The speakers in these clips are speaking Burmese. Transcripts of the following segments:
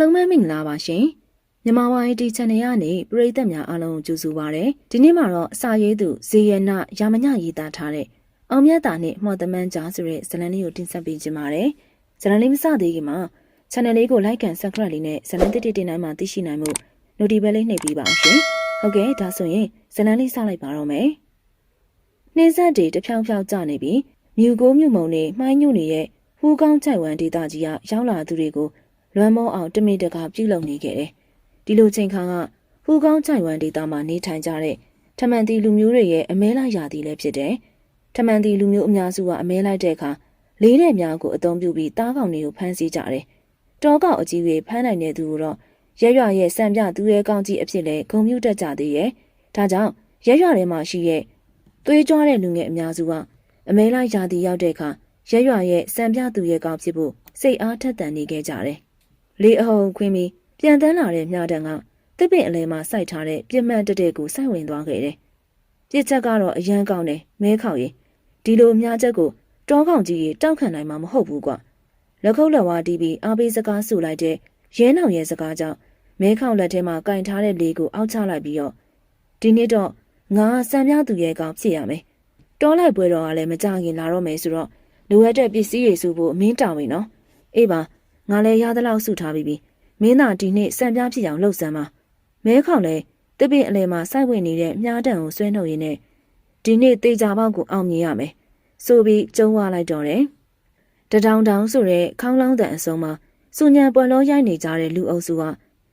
လုံးပဲမင်္ဂလာပါရှင်မြန်မာဝိုင်းဒီ channel ကနေပရိသတ်များအားလုံးကိုကြိုဆိုပါရစေဒီနေ့မှာတော့အစာရေးသူဇေယနာရာမညရေးသားထားတဲ့အောင်မြတ်တာနဲ့မော်တမန်ကြားဆိုတဲ့ဇာတ်လမ်းလေးကိုတင်ဆက်ပေးခြင်းပါတယ်ဇာတ်လမ်းလေးမစသေးခင်မှာ channel လေးကို like and subscribe လေးနဲ့ဇာတ်လမ်းတစ်တစ်တင်တိုင်းမှာသိရှိနိုင်မှု notification လေးနှိပ်ပေးပါအောင်ရှင်ဟုတ်ကဲ့ဒါဆိုရင်ဇာတ်လမ်းလေးစလိုက်ပါတော့မယ်နှင်းဆက်တွေတဖြောင်းဖြောင်းကျနေပြီးမြူကိုမြူမုံနဲ့မှိုင်းညွန့်နေတဲ့ဟူးကောင်းချိုင်ဝမ်ဒေတာကြီးကရောက်လာသူတွေကို လွမ်းမောအောင်တမိတကပြုလုပ်နေခဲ့တယ်။ဒီလိုချိန်ခါကဟူးကောင်းချိုင်ဝမ်ဒေတာမှာနေထိုင်ကြတဲ့ထမန်တီလူမျိုးတွေရဲ့အမဲလိုက်ရာသီလည်းဖြစ်တယ်။ထမန်တီလူမျိုးအများစုကအမဲလိုက်တဲ့အခါလေးတဲ့များကိုအသုံးပြုပြီးတားကောင်တွေကိုဖမ်းဆီးကြတယ်။တောကောင်အကြီးတွေဖမ်းနိုင်တဲ့သူကိုတော့ရဲရွရဲ့စံပြသူရဲကောင်းကြီးအဖြစ်လဲဂုံမြူတက်ကြသေးရဲ့။ဒါကြောင့်ရဲရွထဲမှာရှိရဲ့သွေးကြွားတဲ့လူငယ်အများစုကအမဲလိုက်ရာသီရောက်တဲ့အခါရဲရွရဲ့စံပြသူရဲကောင်းဖြစ်ဖို့စိတ်အားထက်သန်နေခဲ့ကြတယ်။ လေအဟုန်ခွင်းပြီးပြန်တန်းလာတဲ့မြတန်ကတစ်ပင်အလဲမှာစိုက်ထားတဲ့ပြစ်မှတ်တတဲ့ကိုစိုက်ဝင်သွားခဲ့တယ်။ပြစ်ချက်ကတော့အရန်ကောင်းတယ်မဲခေါင်ရင်ဒီလိုမြချက်ကိုတောကောင်ကြီးကြီးတောက်ခံနိုင်မှာမဟုတ်ဘူးကွာ။လက်ခုပ်လက်ဝါးတီးပြီးအားပေးစကားဆူလိုက်တဲ့ရဲနောင်ရဲ့စကားကြောင့်မဲခေါင်လက်ထဲမှာကင်ထားတဲ့လေကိုအောက်ချလိုက်ပြီးတော့ဒီနေ့တော့ငါစံပြသူရဲ့ကောင်ဖြစ်ရမယ်။တောလိုက်ပွဲတော်ကလည်းမကြခင်လာတော့မယ်ဆိုတော့လိုအပ်တဲ့ပစ္စည်းတွေစုဖို့မင်းတောင်းပြီနော်အေးပါ ငါလည်းရသလောက်စုထားပြီးပြီမင်းသာဒီနေ့စံပြဖြစ်အောင်လှုပ်စမ်းပါမဲခေါင်လည်းတပည့်အလဲမှာစိုက်ဝင်နေတဲ့မြားတန်ကိုဆွဲနှုတ်ရင်းနဲ့ဒီနေ့တေချာပေါက်ကိုအောင်မြင်ရမယ်ဆိုပြီးကျုံးဝလိုက်တော့တယ်တတောင်တောင်ဆိုတဲ့ခေါင်းလောင်းတန်အစုံမှာစူညံပွက်လောရိုက်နေကြတဲ့လူအုပ်စုက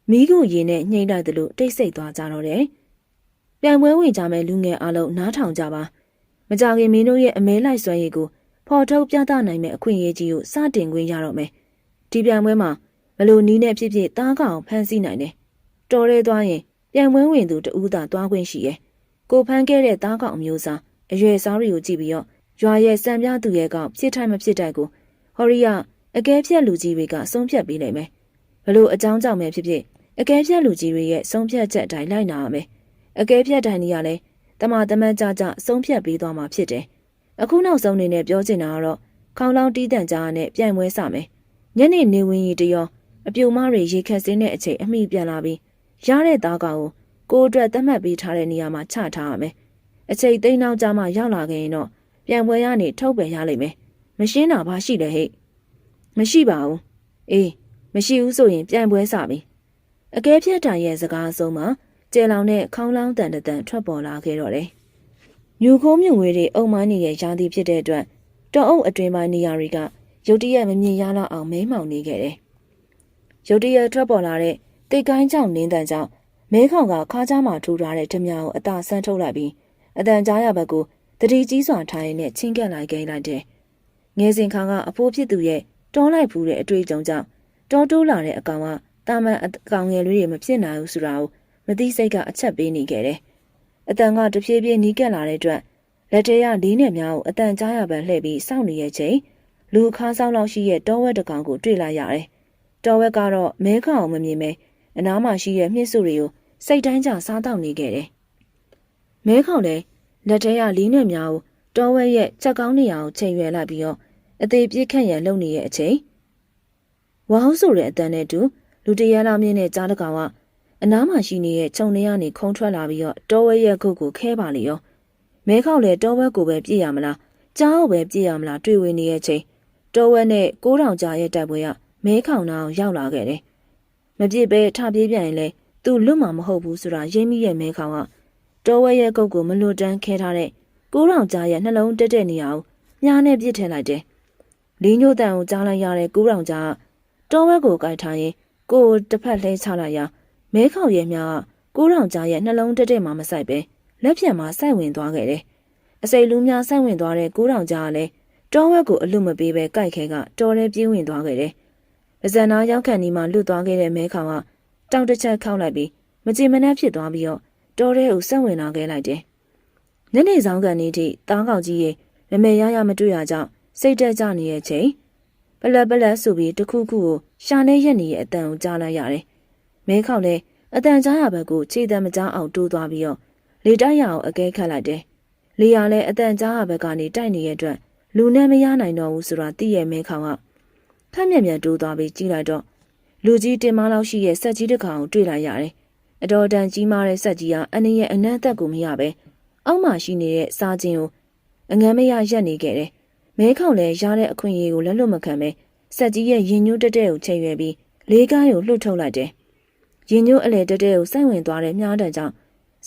မီးကိုရင်နဲ့ညှိလိုက်သလိုတိတ်ဆိတ်သွားကြတော့တယ်ပြန်ပွဲဝင်ကြမဲ့လူငယ်အလုံးနားထောင်ကြပါမကြခင်မင်းတို့ရဲ့အမဲလိုက်ဆွဲရည်ကိုဖော်ထုတ်ပြသနိုင်မဲ့အခွင့်အရေးကြီးကိုစတင်ခွင့်ရတော့မယ်။ ဒီပြိုင်ပွဲမှာဘလို့နီးနဲ့ဖြစ်ဖြစ်တားကောင်ဖမ်းဆီးနိုင်တယ်။တော်ရဲသွားရင်ပြိုင်ပွဲဝင်သူတဦးသာသွားခွင့်ရှိရဲ့။ကိုဖမ်းခဲ့တဲ့တားကောင်အမျိုးသားအရွယ်စားတွေကိုကြည့်ပြီးတော့ရွာရဲ့စံပြသူရဲ့ကောင်ဖြစ်ထိုက်မဖြစ်တိုက်ကိုဟော်ရီယာအကဲဖြတ်လူကြီးတွေကဆုံးဖြတ်ပေးနိုင်မယ်။ဘလို့အကြောင်းကြောင့်ပဲဖြစ်ဖြစ်အကဲဖြတ်လူကြီးတွေရဲ့ဆုံးဖြတ်ချက်အတိုင်းလိုက်နာရမယ်။အကဲဖြတ်တိုင်းတွေကလည်းတမတမန်ကြကြဆုံးဖြတ်ပေးသွားမှာဖြစ်တယ်။အခုနောက်ဆုံးအနေနဲ့ပြောချင်တာကတော့ခေါင်းလောင်းတီးတန့်ကြားနဲ့ပြိုင်ပွဲစမယ် ညနေနေဝင်ရီတရောအပြိုမတွေရေခက်စင်းတဲ့အချိန်အမိပြန်လာပြီးရတဲ့သားကောင်ကိုကိုအတွက်သတ်မှတ်ပေးထားတဲ့နေရာမှာချထားရမယ်အချိန်သိန်းနောက်ကြမှရောက်လာခဲ့ရင်တော့ပြိုင်ပွဲရနေထုတ်ပယ်ရလိမ့်မယ်မရှင်းတာဘာရှိလဲဟဲ့မရှိပါဘူးအေးမရှိဘူးဆိုရင်ပြိုင်ပွဲစပြီအကဲဖြတ်တိုင်ရဲ့စကားအဆုံးမှာကျဲလောင်နဲ့ခေါင်းလောင်းတန်တန်ထွက်ပေါ်လာခဲ့တော့တယ်မြူခိုးမြူငွေတွေအုံမိုင်းနေတဲ့ရာသီဖြစ်တဲ့အတွက်တောအုပ်အတွင်ပိုင်းနေရာတွေက ရုတ်တရက်မမြင်ရလောက်အောင်မဲမှောင်နေခဲ့တယ်။ရုတ်တရက်ထွက်ပေါ်လာတဲ့တိတ်ကိုင်းကြောင့်နင်းတန်ကြောင့်မဲခေါင်ကခါးကြားမှာထိုးထားတဲ့ဓမြကိုအသာဆန်းထုတ်လိုက်ပြီးအတန်ကြားရဘက်ကိုတတိကြီးစွာထားရင်းနဲ့ချင်းကက်လိုက်ခဲ့လိုက်တယ်။ငယ်စဉ်ခါကအဖိုးဖြစ်သူရဲ့တောလိုက်ဖူးတဲ့အတွေ့အကြုံကြောင့်တောတိုးလာတဲ့အကောင်ကတာမန်အကောင်ငယ်လေးတွေမဖြစ်နိုင်ဘူးဆိုတာကိုမသိစိတ်ကအချက်ပေးနေခဲ့တယ်အတန်ကတဖြည်းဖြည်းနီးကပ်လာတဲ့အတွက်လက်ထဲကလေးနဲ့များကိုအတန်ကြားရပန်လှည့်ပြီးစောင့်နေရဲ့ချိန် လူခါးဆောင်လောက်ရှိရဲ့တောဝက်တကောင်ကိုတွေ့လိုက်ရတယ်။တောဝက်ကတော့မဲခေါအောင်မမြင်ပဲအနားမှာရှိရဲ့မြစ်စုတွေကိုစိတ်တိုင်းကြစားတောက်နေခဲ့တယ်။မဲခေါလည်းလက်ထဲကလေးနဲ့များကိုတောဝက်ရဲ့ချက်ကောင်းနေအောင်ချိန်ရွယ်လိုက်ပြီးတော့အသေးပြစ်ခန့်ရန်လုပ်နေရဲ့အချိန်ဝါဟုတ်ဆိုတဲ့အတန်နဲ့တူလူတရလာမြင့်တဲ့ကြားတကောင်ကအနားမှာရှိနေတဲ့ခြုံထဲကနေခုံထွက်လာပြီးတော့တောဝဲရဲ့ခုတ်ကိုခဲပါလေရောမဲခေါက်လည်းတောဝဲကိုပဲပြည့်ရမလားကြားကိုပဲပြည့်ရမလားတွေ့ဝင်နေရဲ့ချိန် တောဝဲနဲ့ကိုးတောင်ကြားရဲ့တိုက်ပွဲကမဲခေါင်နာအောင်ရောက်လာခဲ့တယ်မပြည့်ပဲထပြေးပြန်ရင်လေသူလွတ်မှာမဟုတ်ဘူးဆိုတာရိမ့်မိရဲ့မဲခေါင်ကတောဝဲရဲ့ကုတ်ကိုမလွတ်တန်းခဲထားတဲ့ကိုးတောင်ကြားရဲ့နှလုံးတက်တဲ့နေရာကိုမြားနဲ့ပြစ်ထည့်လိုက်တယ်လင်းညို့တန်ကိုကြားလိုက်ရတဲ့ကိုးတောင်ကြားတောဝဲကိုကြိုက်ထားရင်ကိုယ်တစ်ဖက်လှဲချလိုက်ရမဲခေါင်ရဲ့မြားကိုးတောင်ကြားရဲ့နှလုံးတက်တဲ့မှာမဆိုင်ပဲလက်ဖြံမှာစိုက်ဝင်သွားခဲ့တယ်။အစိလူများစိုက်ဝင်သွားတဲ့ကိုးတောင်ကြားကလည်း တောဝက်ကိုအလွတ်မပေးပဲကြိုက်ခဲကတော်ရဲပြေးဝင်သွားခဲ့တယ်။ပဇန်နာရောက်ခံဒီမှာလွတ်သွားခဲ့တဲ့မဲခေါင်ကတောင်တစ်ချက်ခောက်လိုက်ပြီးမကြည်မနှက်ဖြစ်သွားပြီးတော့တော်ရဲကိုဆက်ဝင်လာခဲ့လိုက်တယ်။ညနေဆောင်ကန်နေ့ထိတားကောက်ကြီးရဲ့မမေရရမတွေ့ရကြောင်းစိတ်တက်ကြနေရဲ့ချိန်ပလက်ပလက်ဆိုပြီးတခုခုကိုရှာနေရက်နေရဲ့အတန်ကိုကြားလိုက်ရတယ်။မဲခေါက်လည်းအတန်ကြားရဘက်ကိုခြေတံမကြားအောင်တိုးသွားပြီးတော့လေတိုက်ရအောင်အကဲခတ်လိုက်တယ်။လေယာလည်းအတန်ကြားရဘက်ကနေတိုက်နေတဲ့အတွက် လူနဲ့မရနိုင်တော့ဘူးဆိုတာသိရဲ့မဲခေါင်ကခက်မြက်မြက်တိုးသွားပြီးကြည့်လိုက်တော့လူကြီးတင်မလောက်ရှိရဲ့ဆက်ကြီးတစ်ကောင်ကိုတွေ့လိုက်ရတယ်။အတော်တန်ကြီးမားတဲ့ဆက်ကြီးကအနည်းရဲ့အနံ့သက်ကိုမရပဲအောက်မှာရှိနေတဲ့စားခြင်းကိုအငမ်းမရရက်နေခဲ့တယ်။မဲခေါင်လည်းရတဲ့အခွင့်အရေးကိုလက်လွတ်မခံပဲဆက်ကြီးရဲ့ရင်ညိုးတက်တဲ့ကိုချိန်ရွယ်ပြီးလေးကားကိုလှုပ်ထုတ်လိုက်တယ်။ရင်ညိုးအလေတက်တဲ့ကိုစိုက်ဝင်သွားတဲ့မြားတံကြောင့်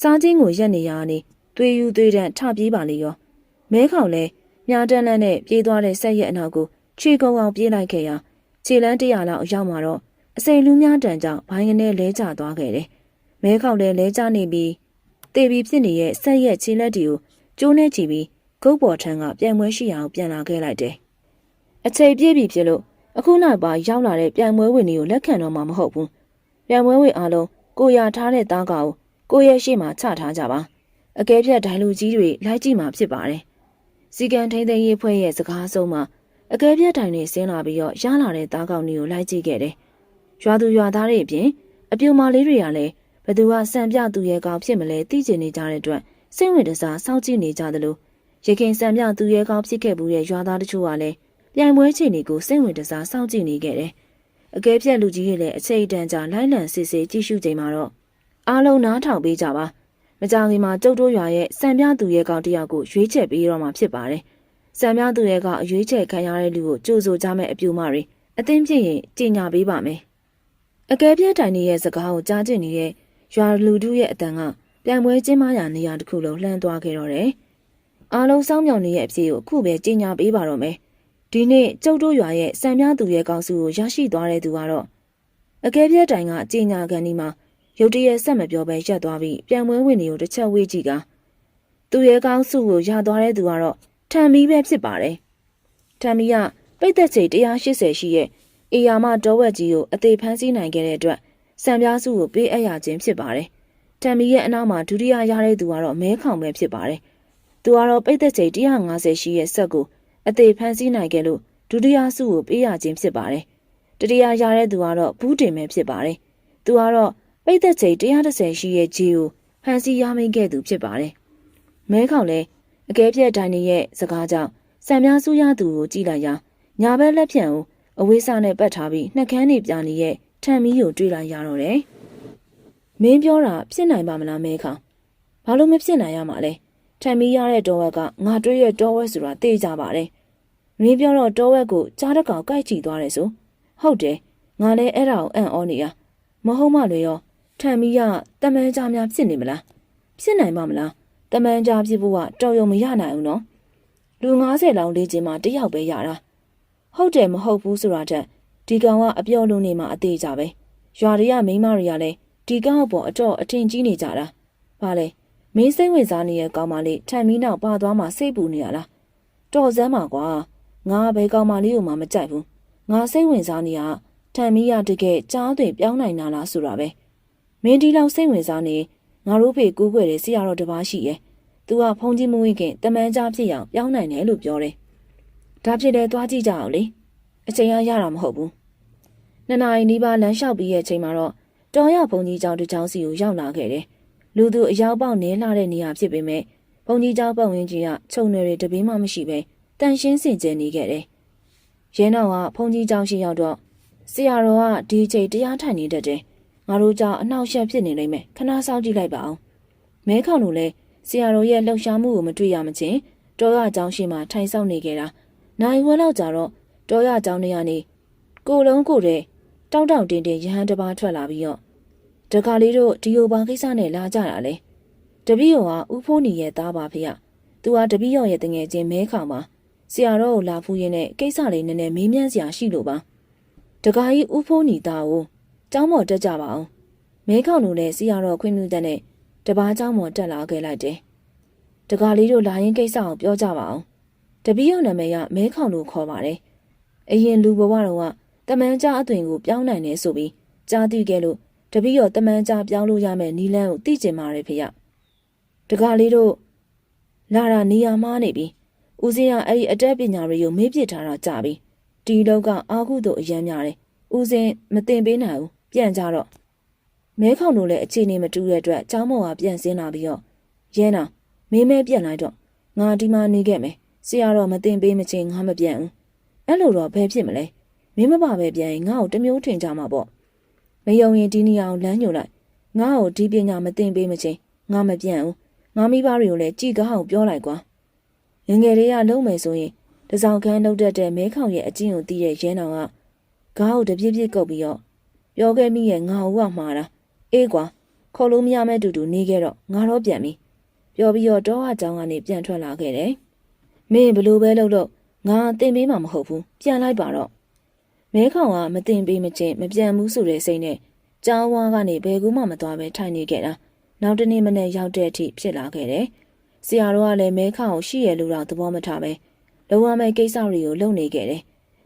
စားခြင်းကိုရက်နေရနေသွေးယူသွေးတန်းထပြေးပါလေရော။မဲခေါင်လည်း မြားတန်းလန်းနဲ့ပြေးသွားတဲ့ဆက်ရဲ့အနောက်ကိုခြေကုံအောင်ပြေးလိုက်ခဲ့ရာခြေလန်းတရာလောက်ရောက်มาတော့အစိမ်လူများတန်ကြောင့်ဘိုင်းကနေလဲကျသွားခဲ့တယ်။မဲခေါက်လည်းလဲကျနေပြီးတေပြီးဖြစ်နေတဲ့ဆက်ရဲ့ခြေလက်တီကိုကျိုးနေချီပြီးဂုတ်ပေါ်ထန်းကပြန်ပွဲရှိအောင်ပြန်လာခဲ့လိုက်တယ်။အချိန်ပြည့်ပြီဖြစ်လို့အခုနောက်ပါရောက်လာတဲ့ပြန်ပွဲဝင်တွေကိုလက်ခံတော့မှမဟုတ်ဘူး။ပြန်ပွဲဝင်အားလုံးကိုရထားတဲ့သားကောင်ကိုရဲ့ရှေ့မှာချထားကြပါ။အကဲဖြတ်ဒိုင်လူကြီးတွေလိုက်ကြည့်မှဖြစ်ပါတယ်။ စီကံထိန်သိမ်းရေးဖွဲ့ရဲ့စကားဆုံးမှာအကဲဖြတ်တိုင်တွေဆင်းလာပြီးတော့ရလာတဲ့သားကောင်တွေကိုလိုက်ကြည့်ခဲ့တယ်။ရွာသူရွာသားတွေအပြင်အပြူမာလေးတွေကလည်းဘသူကစံပြသူရဲ့ကောင်ဖြစ်မလဲသိကျင်နေကြတဲ့အတွက်စိတ်ဝင်တစားစောင့်ကြည့်နေကြသလိုရခင်စံပြသူရဲ့ကောင်ဖြစ်ခဲ့မှုရဲ့ရွာသားတချို့ကလည်းပြိုင်ပွဲချိန်တွေကိုစိတ်ဝင်တစားစောင့်ကြည့်နေခဲ့တယ်။အကဲဖြတ်လူကြီးတွေလည်းအချိန်တန်ကြာလိုက်လံစစ်ဆေးကြည့်ရှုချိန်မှာတော့အားလုံးနားထောင်ပေးကြပါ။ မကြောင်ခင်မှာကျုပ်တို့ရွာရဲ့စံပြသူရဲ့ကောင်တယောက်ကိုရွေးချယ်ပေးတော့မှာဖြစ်ပါတယ်။စံပြသူရဲ့ကအရွေးချယ်ခံရတဲ့လူကိုကြိုးဆိုကြမဲ့အပြူမတွေအသိဖြစ်ရင်ကြင်ညာပေးပါမယ်။အကဲပြတ်တိုင်နေရဲ့စကားကိုကြားကျင်နေတဲ့ရွာလူထုရဲ့အတန်ကပြန်ပွဲကျင်းပရာနေရာတစ်ခုလုံးလှမ်းသွားခဲ့တော့တယ်။အားလုံးစောင်းမြောင်နေရဲ့အဖြစ်ကိုအခုပဲကြင်ညာပေးပါတော့မယ်။ဒီနေ့ကျုပ်တို့ရွာရဲ့စံပြသူရဲ့ကောင်းစုကိုရရှိသွားတဲ့သူကတော့အကဲပြတ်တိုင်ကကြင်ညာကန်ဒီမှာ ရုတ်တရက်ဆက်မပြောဘဲရက်သွားပြီးပြန်ပွဲဝင်တွေကိုတစ်ချက်ဝေးကြည့်ကသူရဲ့ကောင်းစုကိုရသွားတဲ့သူကတော့ထံမီပဲဖြစ်ပါတယ်။ထံမီကပိတ်သက်ချေ180ရှိရဲ့အေယာမတောဝက်ကြီးကိုအသေးဖမ်းဆီးနိုင်ခဲ့တဲ့အတွက်စံပြားစုကိုပေးအပ်ရခြင်းဖြစ်ပါတယ်။ထံမီရဲ့အနောက်မှာဒုတိယရတဲ့သူကတော့မဲခေါင်ပဲဖြစ်ပါတယ်။သူကတော့ပိတ်သက်ချေ150ရှိရဲ့ဆက်ကိုအသေးဖမ်းဆီးနိုင်ခဲ့လို့ဒုတိယစုကိုပေးရခြင်းဖြစ်ပါတယ်။တတိယရတဲ့သူကတော့ဘူးတင်ပဲဖြစ်ပါတယ်။သူကတော့ ပိတ်သက်ချေ130ရှိရဲ့ဂျီကိုဖမ်းဆီးရမိခဲ့သူဖြစ်ပါတယ်။မဲခေါင်လည်းအကဲပြက်တိုင်းရဲ့စကားကြောင့်စံများစုရသူကိုကြည့်လိုက်ရာညာဘက်လက်ဖြံကိုအဝေးစားနဲ့ပတ်ထားပြီးနှက်ခမ်းနေပြနေရဲ့ထံမီးကိုတွေ့လိုက်ရတော့တယ်။မင်းပြောတာဖြစ်နိုင်ပါမလားမဲခေါင်။ဘာလို့မဖြစ်နိုင်ရမှာလဲ။ထံမီးရတဲ့တောဝက်ကငါတွေ့ရဲ့တောဝက်ဆိုတာသိကြပါတယ်။မင်းပြောတော့တောဝက်ကိုကြားတစ်ကောင်ကြိုက်ကြည့်သွားတယ်ဆို။ဟုတ်တယ်။ငါလည်းအဲ့ဒါကိုအံ့ဩနေရ။မဟုတ်မှလည်းရော ထံမီးကတမန်ကြားများဖြစ်နေမလား။ဖြစ်နိုင်ပါမလား။တမန်ကြားဖြစ်ဖို့ကတော်ရုံမရနိုင်ဘူးနော်။လူ90လောင်လေးချင်းမှတယောက်ပဲရတာ။ဟုတ်တယ်မဟုတ်ဘူးဆိုတာတက်ဒီကောင်ကအပြောလုံးနေမှအသေးကြပဲရွာတွေကမိန်းမတွေကလည်းဒီကောင်အပေါ်အတော့အထင်ကြီးနေကြတာဘာလဲမင်းစိတ်ဝင်စားနေတဲ့ကောင်မလေးထံမီးနောက်ပါသွားမှစိတ်ပူနေရလားတော်စမ်းပါကွာငါဘယ်ကောင်မလေးကိုမှမကြိုက်ဘူးငါစိတ်ဝင်စားနေရထံမီးရတကယ်ကြားသွင်ပြောင်းနိုင်တာလားဆိုတာပဲ မင်းဒီလောက်စိတ်ဝင်စားနေငါတို့ဖေကူးခွေတဲ့ဆရာတော်တပားရှိရဲ့သူကဖုန်ကြီးမဝင်ခင်တမန်ကြားဖြစ်အောင်ပြောင်းနိုင်တယ်လို့ပြောတယ်ဒါဖြစ်တယ်သွားကြည့်ကြအောင်လေအချိန်ရရတာမဟုတ်ဘူးနှစ်နာရီနီးပါးလမ်းလျှောက်ပြီးရဲ့အချိန်မှာတော့တော်ရဘုံကြီးကျောင်းတစ်ကျောင်းစီကိုရောက်လာခဲ့တယ်လူသူအယောက်ပေါက်နေလာတဲ့နေရာဖြစ်ပေမဲ့ဘုံကြီးကျောင်းပတ်ဝန်းကျင်ကခြုံနယ်တွေတပင်းမှမရှိပဲတန်ရှင်းစင်ကြယ်နေခဲ့တယ်ရဲနောက်ကဘုံကြီးကျောင်းရှိရောက်တော့ဆရာတော်ကဒီချိန်တရားထိုင်နေတတ်တယ် ငါတို့ကြောင့်အနှောက်အယှက်ဖြစ်နေလိမ့်မယ်ခဏစောင့်ကြည့်လိုက်ပါအောင်မဲခေါင်တို့လည်းဆရာတော်ရဲ့လှုပ်ရှားမှုကိုမတွေ့ရမချင်းတော်ရကျောင်းရှိမှထိုင်ဆောင်နေခဲ့တာနိုင်ဝက်လောက်ကြာတော့တော်ရကျောင်းထဲကနေကိုလုံးကိုတဲ့တောက်တောက်တင်းတင်းရဟန်းတစ်ပါးထွက်လာပြီးတော့တခါလေးတို့ဒီယိုပါကိစ္စနဲ့လာကြတာလေတပည့်တော်ကဥဖိုးနီရဲ့သားပါဖေ။သူဟာတပည့်တော်ရဲ့တငယ်ချင်းမဲခေါင်ပါဆရာတော်ကိုလာဖူးရင်းနဲ့ကိစ္စလေးနည်းနည်းမေးမြန်းစရာရှိလို့ပါတခါကြီးဥဖိုးနီသားကို ကျောင်းပေါ်တက်ကြပါအောင်မဲခေါင်တို့လည်းဆရာတော်ခွင့်ပြုတဲ့နဲ့တပားကျောင်းပေါ်တက်လာခဲ့လိုက်တယ်တခါလေးတို့လာရင်ကိစ္စကိုပြောကြပါအောင်တပည့်တော်နာမည်ကမဲခေါင်လို့ခေါ်ပါတယ်အရင်လူဘဝတော်ကတမန်ကြားအသွင်ကိုပြောင်းနိုင်တယ်ဆိုပြီးကြားသိခဲ့လို့တပည့်တော်တမန်ကြားပြောင်းလို့ရမယ့်နီလန်းကိုသိကျင်ပါတယ်ဖေ။တကားလေးတို့လာတာနေရာမှားနေပြီ။ဦးစင်းကအဲ့ဒီအတက်ပညာတွေကိုမေးပြစ်ထားတာကြပြီ။ဒီလောက်ကအာဟုတို့အယမ်းများတယ်။ဦးစင်းမတင်ပေးနိုင်ဘူး။ ပြန်ကြတော့မဲခေါင်တို့လည်းအခြေအနေမတူတဲ့အတွက်ကျောင်းမော်ကပြန်စင်းလာပြီးတော့ရဲနာမင်းမဲပြန်လိုက်တော့ငါဒီမှာနေခဲ့မယ်။ဆရာတော်မတင်ပေးမချင်းငါမပြန်ဘူး။အဲ့လိုတော့ဘယ်ဖြစ်မလဲ။မင်းမပါပဲပြန်ရင်ငါ့ကိုတမျိုးထင်ကြမှာပေါ့မယုံရင်ဒီနေရာကိုလမ်းညွှန်လိုက်ငါ့ကိုဒီပညာမသိပေးမချင်းငါမပြန့်ဘူးငါမိဘတွေကိုလည်းကြည်ကားအောင်ပြောလိုက်ကွာငငယ်လေးကလုံးမယ်ဆိုရင်တစောင်းခန်းနှုတ်တတ်တဲ့မဲခေါင်ရဲ့အကျင့်ကိုသိတဲ့ရဲနောင်ကငါ့ကိုတပြည့်ပြည့်ကုတ်ပြီးတော့ ပြောခဲ့မိရဲ့ငါ့ဟောမှားတာအေးကွာခေါ်လို့မရမဲ့တူတူနေခဲ့တော့ငါတော့ပြန်ပြီပြောပြီးတော့တောဟအကြောင်းကနေပြန်ထွက်လာခဲ့တယ်မင်းဘလို့ပဲလုပ်လို့ငါတင်ပေးမှာမဟုတ်ဘူးပြန်လိုက်ပါတော့မဲခေါင်ကမတင်ပေးမချင်းမပြန်ဘူးဆိုတဲ့စိတ်နဲ့ကျောင်းဝါကနေဘယ်ကူမှမသွားပဲထိုင်နေခဲ့တာနောက်တနေ့မနေ့ရောက်တဲ့အထိဖြစ်လာခဲ့တယ်ဆရာတော်ကလည်းမဲခေါင်ကိုရှိရလို့တော့သဘောမထားပဲလုံဝမဲ့ကိစ္စတွေကိုလုပ်နေခဲ့တယ်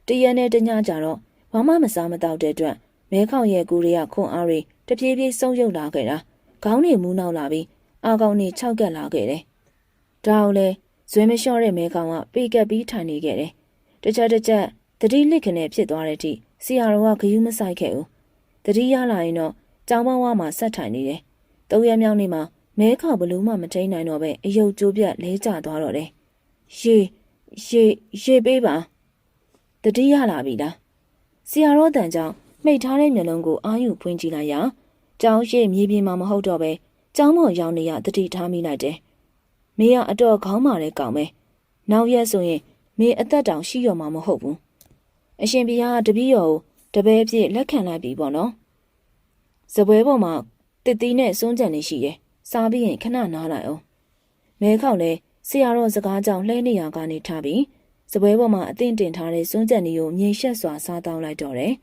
တရက်နဲ့တညကြတော့ဘာမှမစားမတော့တဲ့အတွက် မဲခေါင်ရဲ့ကူတွေကခွန်အားတွေတပြေးပြေးဆုံးယုတ်လာခဲ့တာခေါင်းတွေမူးနောက်လာပြီးအာကောင်တွေခြောက်ကပ်လာခဲ့တယ်ဒါအောင်လဲဇွဲမလျှော့တဲ့မဲကောင်ကပေကပ်ပြီးထိုင်နေခဲ့တယ်တစ်ချက်တစ်ချက်တတိလစ်ခနဲ့ဖြစ်သွားတဲ့အထိဆရာတော်ကဂယုမဆိုင်ခဲ့ဘူးတတိရလာရင်တော့ကျောင်းပေါင်းဝမှာဆက်ထိုင်နေတယ်သုံးရက်မြောက်နေ့မှာမဲခေါဘလို့မှမထိန်နိုင်တော့ပဲအယုတ်ကျိုးပြတ်လဲကျသွားတော့တယ်ရေရေရေပေးပါတတိရလာပြီလားဆရာတော်တန်ကြောင့် မှိတ်ထားတဲ့မျက်လုံးကိုအာယူဖွင့်ကြည့်လိုက်ရာကျောင်းရှိမြေပြင်မှာမဟုတ်တော့ပဲကျောင်းမော်ရောက်နေရတတိထားမိလိုက်တယ်မင်းကအတော်ခေါင်းမာတဲ့ကောင်ပဲနောက်ရက်ဆိုရင်မင်းအသက်တောင်ရှိရမှာမဟုတ်ဘူးအရှင်ဘုရားတပည့်တော်ကိုတပည့်အဖြစ်လက်ခံလိုက်ပြီပေါ့နော်ဇပွဲပေါ်မှာတစ်သီးနဲ့စွန်းကြံနေရှိတယ်စားပြီးရင်ခဏနားလိုက်အောင်မဲခေါက်လဲဆရာတော်စကားကြောင့်လှဲနေရကနေထားပြီးစပွဲပေါ်မှာအသင့်တင်ထားတဲ့စွန်းကြံနေကိုမြေရှက်စွာစားတောင်းလိုက်တော့တယ်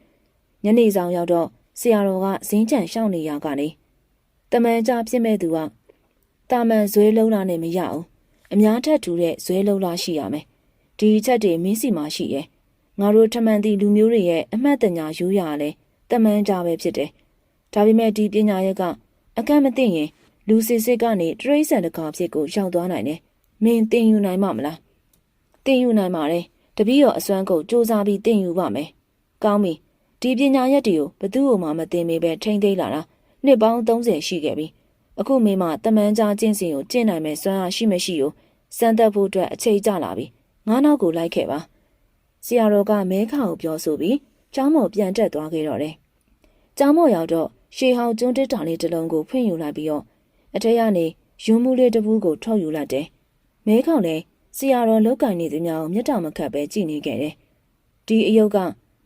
ညနေဆောင်ရောက်တော့ဆရာတော်ကဇင်းကြံရှောင်းနေရကနေတမန်ကြဖြစ်မဲ့သူကတာမန်ဇွဲလုံးလာနဲ့မရအောင်အများထက်ထူတဲ့ဇွဲလုံးလာရှိရမယ်ဒီချက်တွေမင်းစီမှာရှိရဲ့ငါတို့ထမှန်သည့်လူမျိုးတွေရဲ့အမှတ်တညာရိုးရာလဲတမန်ကြပဲဖြစ်တယ်ဒါပေမဲ့ဒီပညာရက်ကအကန့်မသိရင်လူစစ်စစ်ကနေတရိษံတကာဖြစ်ကိုရောက်သွားနိုင်တယ်မင်းတင်ယူနိုင်မှာမလားတင်ယူနိုင်ပါတယ်တပည့်တော်အစွမ်းကုန်စူးစမ်းပြီးတင်ယူပါမယ်ကောင်းပြီ ဒီပညာရက်တွေကိုဘသူ့ကိုမှမသိမေပဲထိမ့်သိမ်းလာတာနှစ်ပေါင်း30ရှိခဲ့ပြီအခုမင်းမတမန်ကြားကျင့်စဉ်ကိုကျင့်နိုင်မယ်စွမ်းအားရှိမရှိကိုစမ်းသပ်ဖို့အတွက်အချိန်ကျလာပြီငါးနောက်ကိုလိုက်ခဲ့ပါဆရာတော်ကမဲခါကိုပြောဆိုပြီးကျောင်းမော်ပြန်တက်သွားခဲ့တော့တယ်ကျောင်းမော်ရောက်တော့ရှေဟောင်ကျွန်းတစ်တောင်လေးတစ်လုံးကိုဖွင့်ယူလိုက်ပြီးတော့အထက်ကနေယွန်းမှုလေးတစ်ပူးကိုထုတ်ယူလိုက်တယ်မဲခေါင်လည်းဆရာတော်လောက်ကင်နေသူများကိုမျက်တောင်မခတ်ပဲကြည်နေခဲ့တယ်ဒီအယုတ်က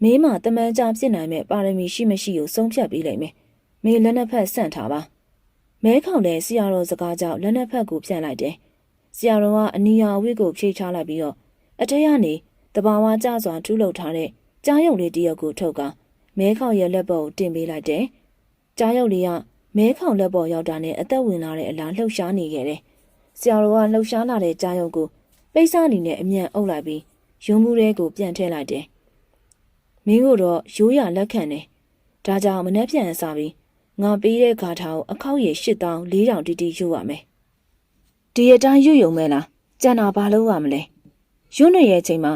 မင်းမတမန်ကြဖြစ်နိုင်မဲ့ပါရမီရှိမရှိကိုဆုံးဖြတ်ပေးလိုက်မယ်။မင်းလက်နှစ်ဖက်ဆန့်ထားပါ။မဲခေါင်လည်းဆရာတော်စကားကြောင့်လက်နှစ်ဖက်ကိုပြန်လိုက်တယ်။ဆရာတော်ကအနီယာအဝိကိုဖြေချလိုက်ပြီးတော့အထက်ကနေတဘာဝကြစွာထူးလုပ်ထားတဲ့ကြားရုပ်လေးတရက်ကိုထုတ်ကမဲခေါင်ရဲ့လက်ပေါ်ကိုတင်ပေးလိုက်တယ်။ကြားရုပ်လေးကမဲခေါင်လက်ပေါ်ရောက်တာနဲ့အသက်ဝင်လာတဲ့အလားလှုပ်ရှားနေခဲ့တယ်။ဆရာတော်ကလှုပ်ရှားလာတဲ့ကြားရုပ်ကိုပိတ်စအနေနဲ့အမြန်အုပ်လိုက်ပြီးရုံမှုရဲကိုပြန်ထည့်လိုက်တယ်။ မင်းတို့တော့ရိုးရလက်ခံတယ်။ဒါကြောင့်မနှက်ပြန်စားပြီးငါပေးတဲ့ဂါထာကိုအခောက်ရည်၈တောင်း၄တောင်တီတီယူရမယ်။ဒီအတိုင်းရွယုံမဲလား။ကြံတာဘာလို့ရမလဲ။ရွနေရဲ့ချိန်မှာ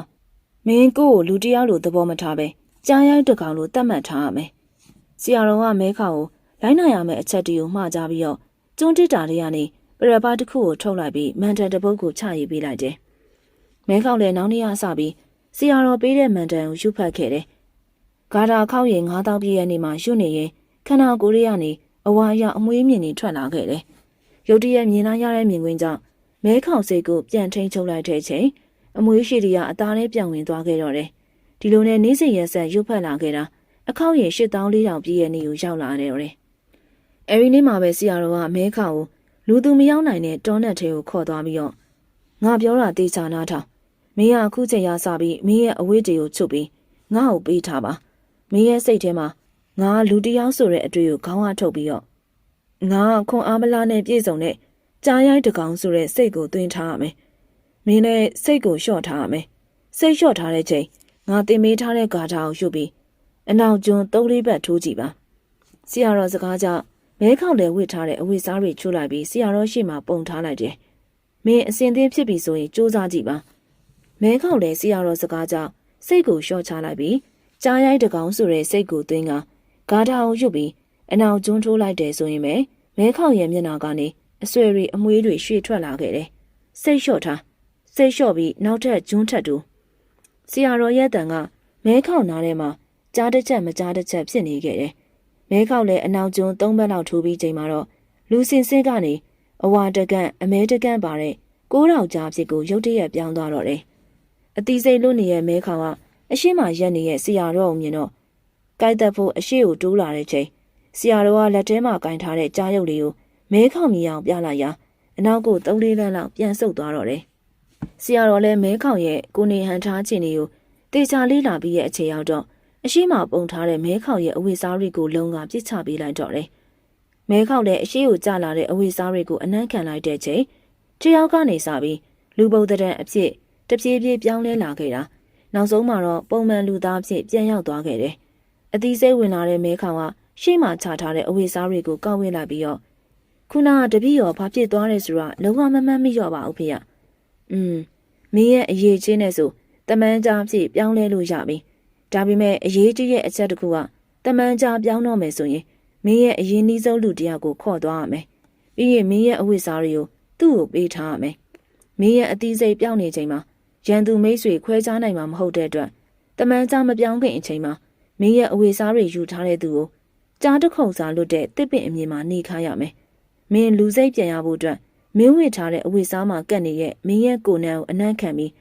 မင်းကိုကိုလူတယောက်လိုသဘောမထားပဲကြားရိုက်တကောင်လိုတတ်မှတ်ထားရမယ်။ဆရာတော်ကမဲခါကိုလိုင်းနိုင်ရမယ့်အချက်တွေကိုမှားကြပြီးတော့ကျွန်းတစ်တာတွေကနေပရပါတစ်ခုကိုထုတ်လိုက်ပြီးမန်တန်တစ်ပုတ်ကိုချရေးပေးလိုက်တယ်။မဲခေါက်လည်းနောက်နေ့ရစပြီးဆရာတော်ပေးတဲ့မန်တန်ကိုယူဖတ်ခဲ့တယ်။ ဂါတာခောက်ရင်9000ပြည့်ရဲ့နေ့မှာယူနေရင်ခန္ဓာကိုယ်ရကနေအဝါရအမွေးမြင့်နေထွက်လာခဲ့တယ်။ရုတ်တရက်မြင်လာရတဲ့မြင်ကွင်းကြောင့်မဲခေါက်စိတ်ကိုပြန်ထိန်ချုပ်လိုက်တဲ့အချိန်အမွေးရှိရီကအသားနဲ့ပြန်ဝင်သွားခဲ့တော့တယ်။ဒီလိုနဲ့နေ့စဉ်ရက်ဆက်ရုပ်ဖက်လာခဲ့တာအခောက်ရင်8400ပြည့်ရဲ့နေ့ကိုရောက်လာတယ်တဲ့။အဲဒီနေ့မှာပဲဆရာတော်ကမဲခါကိုလူသူမရောက်နိုင်တဲ့တောနက်ထဲကိုခေါ်သွားပြီးတော့ငါပြောတာတေချာနာထောင်မင်းကအခုချိန်ရစပြီးမင်းရဲ့အဝိတ္တွေကိုချုပ်ပြီးငါ့ကိုပေးထားပါ မင်းရဲ့စိတ်ထဲမှာငါလူတယောက်ဆိုတဲ့အတွေ့ကိုခေါင်းအားထုတ်ပြီးတော့ငါခွန်အားမလားနဲ့ပြည့်စုံတဲ့ကြားရိုက်တကောင်ဆိုတဲ့စိတ်ကိုသွင်းထားရမယ်မင်းနဲ့စိတ်ကိုလျှော့ထားရမယ်စိတ်လျှော့ထားတဲ့ချိန်ငါတင်မေးထားတဲ့ဂါထာကိုယူပြီးအနောက်ကျွန်းသုံးလေးဘက်ထိုးကြည့်ပါဆရာတော်စကားကြောင့်မဲခေါက်လေဝစ်ထားတဲ့အဝတ်စားတွေချိုးလိုက်ပြီးဆရာတော်ရှိမှပုံထားလိုက်တယ်မင်းအစင်သင်းဖြစ်ပြီဆိုရင်စူးစမ်းကြည့်ပါမဲခေါက်လေဆရာတော်စကားကြောင့်စိတ်ကိုလျှော့ချလိုက်ပြီး ကြားရိုက်တကောင်ဆိုတဲ့စိတ်ကိုသွင်းကဂါထာကိုယူပြီးအနောက်ကျွန်းထိုးလိုက်တယ်ဆိုရင်ပဲမဲခေါက်ရဲ့မျက်နှာကနေအဆွေတွေအမွေးတွေရွှေ့ထွက်လာခဲ့တယ်စိတ်လျှော့ထားစိတ်လျှော့ပြီးနောက်ထပ်ကျွန်းထက်တူဆရာတော်ရဲ့တန်ကမဲခေါက်နားထဲမှာကြားတစ်ချက်မကြားတစ်ချက်ဖြစ်နေခဲ့တယ်မဲခေါက်လည်းအနောက်ကျွန်း၃ဘက်လောက်ထိုးပြီးချိန်မှာတော့လူစင်စစ်ကနေအဝါတကန်အမဲတကန်ပါတဲ့ကိုးတောင်ကြားဖြစ်ကိုရုတ်တရက်ပြောင်းသွားတော့တယ်။အတီစိတ်လွတ်နေတဲ့မဲခေါင်က အရှိမရက်နေတဲ့ဆရာတော်ကိုမြင်တော့ကြိုက်သက်ဖို့အရှိကိုတိုးလာတဲ့ချိန်ဆရာတော်ကလက်ထဲမှာကင်ထားတဲ့ကြားရုပ်လေးကိုမဲခေါင်မြင်အောင်ပြလိုက်ရာအနောက်ကိုသုံးလေးလမ်းလောက်ပြန်ဆုတ်သွားတော့တယ်။ဆရာတော်လည်းမဲခေါင်ရဲ့ကိုနေဟန်ထားခြင်းတွေကိုတေချာလေးလာပြီးရဲ့အချိန်ရောက်တော့အရှိမပုံထားတဲ့မဲခေါင်ရဲ့အဝိစားတွေကိုလုံကပြစ်ချပေးလိုက်တော့တယ်။မဲခေါင်လည်းအရှိကိုကြလာတဲ့အဝိစားတွေကိုအနံ့ခံလိုက်တဲ့ချိန်တယောက်ကနေစပြီးလူပုံတံအဖြစ်တပြေးပြေးပြောင်းလဲလာခဲ့တာ နောက်ဆုံးမှာတော့ပုံမှန်လူသားအဖြစ်ပြန်ရောက်သွားခဲ့တယ်။အသီးစိတ်ဝင်လာတဲ့မဲခေါင်ကရှေ့မှာချထားတဲ့အဝိစားတွေကိုကောက်ဝဲလိုက်ပြီးတော့ခုနကတပည့်ရောဘာဖြစ်သွားတယ်ဆိုတာလုံးဝမမှတ်မိတော့ပါဘူးဖေ။อืมမင်းရဲ့အရေးချင်းနဲ့ဆိုတမန်ကြားဖြစ်ပြောင်းလဲလို့ရပြီ။ဒါပေမဲ့အရေးကြီးရဲ့အချက်တစ်ခုကတမန်ကြားပြောင်းတော့မယ်ဆိုရင်မင်းရဲ့အရင်နှီးဆုံးလူတယောက်ကိုခေါ်သွားရမယ်။ပြီးရင်မင်းရဲ့အဝိစားတွေကိုသူ့ကိုပေးထားရမယ်။မင်းရဲ့အသီးစိတ်ပြောင်းနေချိန်မှာ ရန်သူမိတ်ဆွေခွဲခြားနိုင်မှာမဟုတ်တဲ့အတွက်တမန်ကြားမပြောင်းခင်အချိန်မှာမင်းရဲ့အဝိစားတွေယူထားတဲ့သူကိုကြားတစ်ခုံစားလွတ်တဲ့တစ်ပင်အမြင်မှာနေခါရမယ်။မင်းလူစိတ်ပြန်ရဖို့အတွက်မင်းဝစ်ထားတဲ့အဝိစားမှာကတ်နေရဲ့မင်းရဲ့ကိုယ်နှံကိုအနှံ့ခံပြီး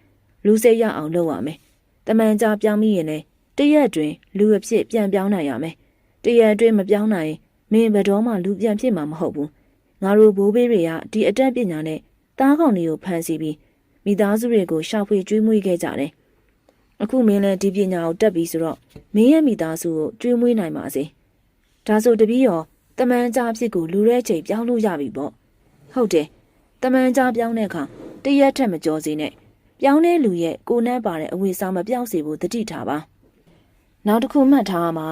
လူစိတ်ရအောင်လုပ်ရမယ်။တမန်ကြားပြောင်းပြီးရင်လည်းတရက်တွင်လူအဖြစ်ပြန်ပြောင်းနိုင်ရမယ်။တရက်တွင်မပြောင်းနိုင်မင်းဘယ်တော့မှလူပြန်ဖြစ်မှာမဟုတ်ဘူး။ငါတို့ဘိုးဘေးတွေကဒီအတက်ပညာနဲ့တားကောင်တွေကိုဖန်ဆီးပြီး မိသားစုတွေကိုရှာဖွေကျွေးမွေးခဲ့ကြတယ်။အခုမင်းလည်းဒီပညာကိုတက်ပြီးဆိုတော့မင်းရဲ့မိသားစုကိုကျွေးမွေးနိုင်ပါစေ။ဒါဆိုတပည့်ရောတမန်ကြားဖြစ်ကိုလူရဲချိန်ပြောင်းလို့ရပြီပေါ့။ဟုတ်တယ်။တမန်ကြားပြောင်းတဲ့အခါတရက်ထက်မကြောစေနဲ့။ပြောင်းတဲ့လူရဲ့ကိုနှမ်းပါတဲ့အဝေစားမပြောင်းစေဖို့တတိထားပါ။နောက်တစ်ခုမှတ်ထားရမှာ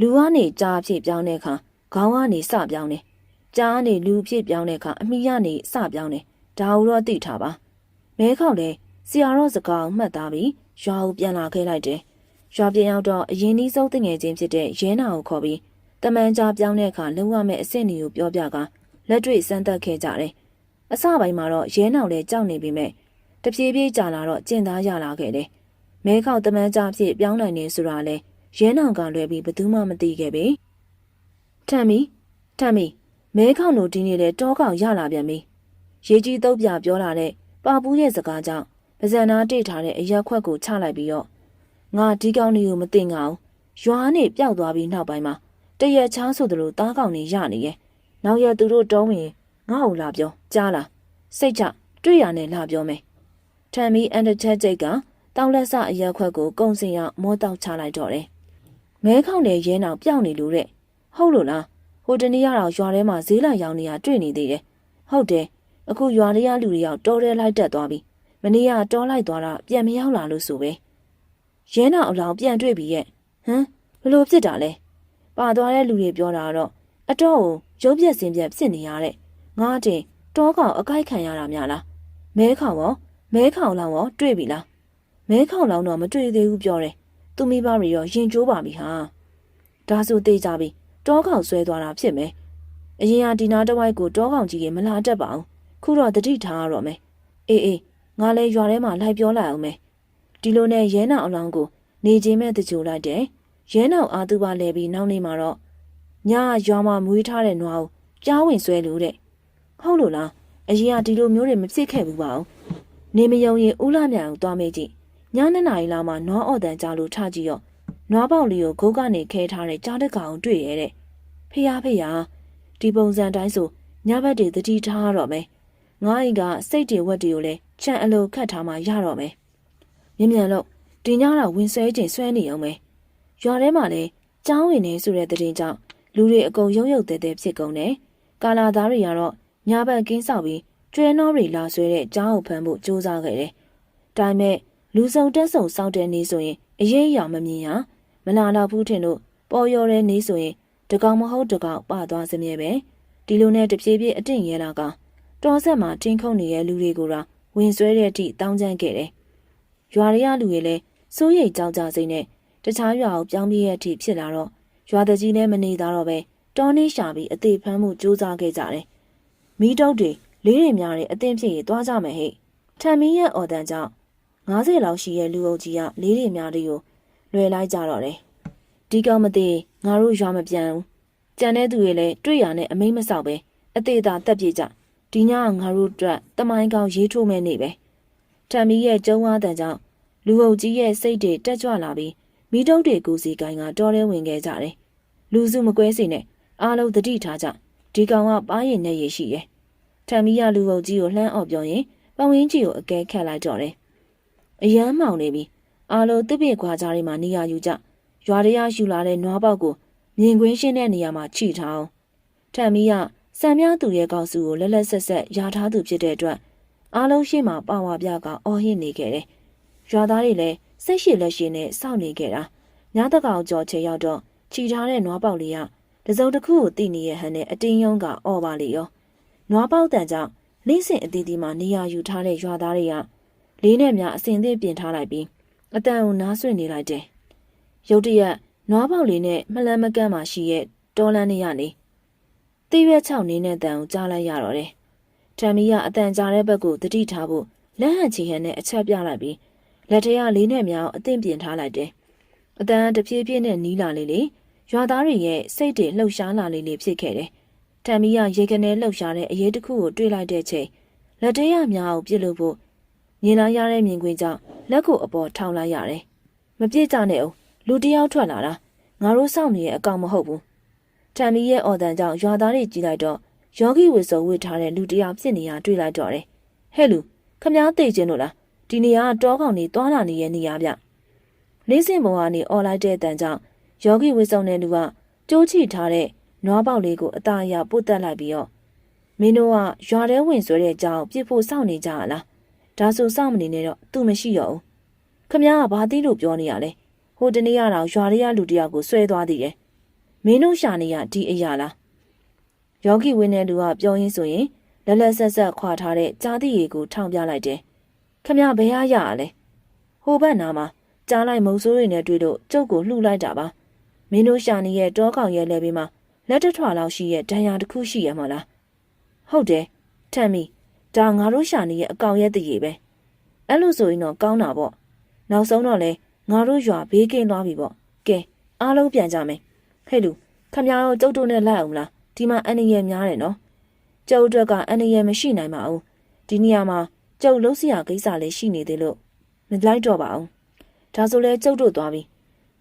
လူကနေကြားဖြစ်ပြောင်းတဲ့အခါခေါင်းကနေစပြောင်းတယ်။ကြားကနေလူဖြစ်ပြောင်းတဲ့အခါအမိကနေစပြောင်းတယ်။ဒါဟုတော့သိထားပါ။ မဲခေါက်လည်းဆရာတော်စကားမှတ်သားပြီးရွာကိုပြန်လာခဲ့လိုက်တယ်။ရွာပြန်ရောက်တော့အရင်နီးဆုံးတငယ်ချင်းဖြစ်တဲ့ရဲနာကိုခေါ်ပြီးတမန်ကြားပြောင်းတဲ့အခါလုံရမဲ့အစ်စ်နေကိုပြောပြကလက်တွေ့စမ်းသပ်ခဲ့ကြတယ်။အစပိုင်းမှာတော့ရဲနောင်လည်းကြောက်နေပြီမဲ့တပြေးပြေးကြာလာတော့ကျင့်သားရလာခဲ့တယ်။မဲခေါက်တမန်ကြားဖြစ်ပြောင်းနိုင်နေဆိုတာလဲရဲနောင်ကလွယ်ပြီးဘယ်သူမှမသိခဲ့ပေ။ထမ်းမီထမ်းမီမဲခေါက်တို့ဒီနေ့လေတောကောင်ရလာပြန်ပြီ။ရေကြီးတုပ်ပြပြောလာတဲ့ ပါပူးရဲ့စကားကြောင့်ပါဇန်နာတိတ်ထားတဲ့အရက်ခွက်ကိုချလိုက်ပြီးတော့ငါဒီကောင်လေးကိုမသိငါအောင်ရွာနေပျောက်သွားပြီးနောက်ပိုင်းမှာတရက်ချားဆိုသလိုတားကောင်နေရနေရဲ့နောက်ရက်သူတို့တုံးရင်ငါ့ကိုလာပြောကြားလားစိတ်ချတွေ့ရနဲ့လာပြောမယ်ထမ်မီအန်တချက်ကျိတ်ကတောင်းလက်စအရက်ခွက်ကိုကုံစင်ရမောတောက်ချလိုက်တော့တယ်မဲခေါင်တဲ့ရဲနောက်ပျောက်နေလို့တဲ့ဟုတ်လို့လားဟိုတနေ့ကတော့ရွာထဲမှာဈေးလာရောင်းနေရတွေ့နေသေးတယ်ဟုတ်တယ် အခုရွာလေးရလူတွေရောက်တော်တယ်လိုက်တက်သွားပြီမနေ့ကတော်လိုက်သွားတာပြန်မရောက်လာလို့ဆိုပဲရဲနောက်အလောင်းပြန်တွေ့ပြီရဲ့ဟမ်ဘလို့ဖြစ်တာလဲပါသွားတဲ့လူတွေပြောတာတော့အတော့ကိုရုပ်ပြက်စင်ပြက်ဖြစ်နေရတဲ့ငါတင်တောကောင်အကိုက်ခံရတာများလားမဲခေါင်ရောမဲခေါင်လောင်ရောတွေ့ပြီလားမဲခေါင်လောင်တော့မတွေ့သေးဘူးပြောတယ်သူမိဘတွေရောရင်ကျိုးပါပြီဟာဒါဆိုသိကြပြီတောကောင်ဆွဲသွားတာဖြစ်မယ်အရင်ကဒီနာတဝိုက်ကိုတောကောင်ကြီးကမလာတတ်ပါဘူး ခုတော့တတိထားရတော့မယ်အေးအေးငါလဲရွာထဲမှာလိုက်ပြောလိုက်အောင်မယ်ဒီလိုနဲ့ရဲနောက်အလောင်းကို နေချင်းမဲ့တကြိုလိုက်တယ်ရဲနောက်အာသူပါလဲပြီးနောက်နေမှာတော့ညရွာမှာမွေးထားတဲ့နွားကိုကြားဝင်ဆွဲလို့တဲ့ဟုတ်လို့လားအရင်ကဒီလိုမျိုးတွေမဖြစ်ခဲ့ဘူးပါဘူးနေမယုံရင်ဦးလာမြန်ကိုသွားမေးကြည့်ညနေနာရီလောက်မှနွားအော်တန်ကြားလို့ထကြည့်ရောနွားပေါက်လေးကိုဂုတ်ကနေခဲထားတဲ့ကြားတကောင်တွေ့ရတဲ့ဖေးရဖေးရဒီပုံစံတိုင်းဆိုညဘက်တွေတတိထားရတော့မယ် ငါ့အိမ်ကစိတ်တွေဝက်တွေကိုလည်းချန်အလိုခတ်ထားမှရတော့မယ်မြ мян လို့ဒီညတော့ဝင်ဆွဲချိန်ဆွဲနေအောင်မယ်ရွာထဲမှာလည်းကျောင်းဝင်နေဆိုတဲ့တဲ့ကြောင့်လူတွေအကုန်ရုံရုပ်တဲတဲဖြစ်ကုန်တယ်ကာလာသားတွေကတော့ညဘက်ကင်းဆောက်ပြီးကျွဲနှောတွေလာဆွဲတဲ့ကျောင်းကိုဖမ်းဖို့ကြိုးစားခဲ့တယ်ဒါပေမဲ့လူစုံတက်ဆုံစောင့်တဲ့နေ့ဆိုရင်အရေးအရာမမြင်ရမလာတော့ဘူးထင်လို့ပေါ်ရော်တဲ့နေ့ဆိုရင်တကောင်မဟုတ်တကောင်ပသွားစမြဲပဲဒီလိုနဲ့တပြေးပြေးအတင့်ရဲလာက တော်ဆက်မှာတင်းခုန်နေတဲ့လူတွေကိုတော့ဝင်ဆွဲတဲ့အထိတောင်းကျမ်းခဲ့တယ်။ရွာရရလူတွေလည်းစိုးရိမ်ကြောက်ကြစိမ့်နဲ့တခြားရွာကိုပြောင်းပြေးတဲ့အထိဖြစ်လာတော့ရွာတကြီးလည်းမနေသားတော့ပဲတောနှင်းရှာပြီးအသေးဖမ်းမှုစူးစမ်းခဲ့ကြတယ်။မီးတုပ်တွေလေးတွေများတဲ့အသင်းဖြစ်ရင်သွားကြမယ်ဟဲ့။ထံမင်းရဲ့အော်တန်ကြောင့်90လောက်ရှိရဲ့လူအုပ်ကြီးကလေးတွေများတွေကိုလွယ်လိုက်ကြတော့တယ်။ဒီကောင်မသိငါတို့ရွာမပြန်ဘူးကြံတဲ့သူတွေလည်းတွေ့ရနဲ့အမိမ့်မဆောက်ပဲအသေးသာတက်ပြေကြ ဒီညကငါတို့အတွက်တမိုင်းကောင်းရေးထိုးမဲ့နေပဲထံမီရဲ့ကျုံဝါတန်ကြောင့်လူအုပ်ကြီးရဲ့စိတ်တွေတက်ကြွလာပြီးမိတုပ်တွေကိုစီကိုင်းကတော်ရဲဝင်ခဲ့ကြတယ်လူစုမကွဲစေနဲ့အားလုံးတတိထားကြဒီကောင်ကပါးရင်နဲ့ရရှိရဲ့ထံမီရလူအုပ်ကြီးကိုလှမ်းအော့ပြောရင်ပဝင်းကြီးကိုအကဲခတ်လိုက်တော့တယ်အယမ်းမောင်နေပြီအားလုံးတစ်ပြည့်ခွာကြတွေမှာနေရာယူကြရွာရရယူလာတဲ့နွားပေါက်ကိုမြင်ကွင်းရှင်းတဲ့နေရာမှာချိထားအောင်ထံမီရ စံမြသူရဲ့ကောက်စုကိုလက်လက်ဆက်ဆက်ယာထားသူဖြစ်တဲ့အတွက်အားလုံးရှိမှပါဝါပြကအော်ဟစ်နေခဲ့တယ်။ရွာသားတွေလည်းစိတ်ရှိလက်ရှိနဲ့စောင့်နေခဲ့တာ။ညတကောင်ကြော်ချေရောက်တော့ခြိထားတဲ့နွားပေါက်လေးကတစုံတစ်ခုကိုတိနေရဟန်နဲ့အတင်းယုံကအော်ပါလေရော။နွားပေါက်တန်ကြောင့်လိမ့်စင်အတီးတီမှာနေရာယူထားတဲ့ရွာသားတွေကလေးနဲ့များအစင်သင့်ပြင်ထားလိုက်ပြီးအတန်ကိုနားဆွင့်နေလိုက်တယ်။ရုတ်တရက်နွားပေါက်လေးနဲ့မလန်းမကန့်မှရှိရဲ့တော်လန်းနေရနေ။ တိရွက်ချောင်းနေတဲ့တန်ကိုကြားလိုက်ရတော့တယ်။ထမ်မီကအတန်ကြားတဲ့ဘက်ကိုတတိထားဖို့လက်ဟန်ချီဟန်နဲ့အချက်ပြလိုက်ပြီးလက်ထရလေးနဲ့မြောင်အသင့်ပြင်ထားလိုက်တယ်။အတန်တဖြည်းဖြည်းနဲ့နီးလာလေလေရွာသားတွေရဲ့စိတ်တွေလှုပ်ရှားလာလေလေဖြစ်ခဲ့တယ်။ထမ်မီကရေကနေလှုပ်ရှားတဲ့အရေးတစ်ခုကိုတွေးလိုက်တဲ့ချိန်လက်ထရမြောင်ကိုပြစ်လို့ဖို့မြင်လာရတဲ့မြင်ကွင်းကြောင့်လက်ကိုအပေါ်ထောင်လိုက်ရတယ်။မပြစ်ကြနဲ့အောင်လူတယောက်ထွက်လာတာငါတို့စောင့်နေရဲ့အကောင်မဟုတ်ဘူး။ တန်မီရဲ့အော်တန်ကြောင့်ရွာသားတွေကြည့်လိုက်တော့ယောဂီဝစ်စုံဝစ်ထားတဲ့လူတစ်ယောက်ဖြစ်နေရတွေ့လိုက်တော့တယ်။ဟဲ့လူခမားသိကျင်လို့လားဒီနေရာကတောကောင်နေသွားလာနေရဲ့နေရာဗျ။လေးစင်ဘုံကနေအော်လိုက်တဲ့အတန်ကြောင့်ယောဂီဝစ်စုံတဲ့လူကကြိုးချီထားတဲ့နွားပေါက်လေးကိုအသားအရပုတ်တက်လိုက်ပြီးတော့မင်းတို့ကရွာထဲဝင်ဆွဲတဲ့အကြောင်းပြစ်ဖို့စောင့်နေကြရလား။ဒါဆိုစောင့်မနေနဲ့တော့သူမရှိတော့ဘူး။ခမားကဘာသိလို့ပြောနေရလဲ။ဟိုတနေ့ကတော့ရွာတွေကလူတယောက်ကိုဆွဲသွားသေးတယ်။ မင်းတို့ရှာနေရဒီအရာလားယောဂီဝင်းတဲ့လူကပြောရင်းဆိုရင်လက်လက်ဆက်ဆက်ခွာထားတဲ့ကြားတိရီကိုထောင်ပြလိုက်တယ်ခမဘယ်ရရလဲဟိုဘက်နာမှာကြားလိုက်မုံဆိုးတွေနဲ့တွေ့လို့ကျုပ်ကိုလှူလိုက်တာပါမင်းတို့ရှာနေရဲ့တောကောင်ရဲ့လဲပြီးမှလက်တထွာလောက်ရှိရဲ့ဒဏ်ရာတစ်ခုရှိရမလားဟုတ်တယ်ထမ်းမီဒါငါတို့ရှာနေရဲ့အကောင်ရဲ့တရေပဲအဲ့လိုဆိုရင်တော့ကောင်းတာပေါ့နောက်ဆုံးတော့လေငါတို့ရွာဘေးကင်းသွားပြီပေါ့ကဲအားလုံးပြန်ကြမယ် ဟဲ့လူခမရောကျုပ်တို့နဲ့လိုက်အောင်လားဒီမှာအန်ရရဲ့များတယ်နော်ကျုပ်တို့ကအန်ရရဲ့မရှိနိုင်ပါဘူးဒီနေရာမှာကျုပ်လုံးစရာကိစ္စလေးရှိနေသေးလို့မလိုက်တော့ပါဘူးဒါဆိုလဲကျုပ်တို့သွားပြီ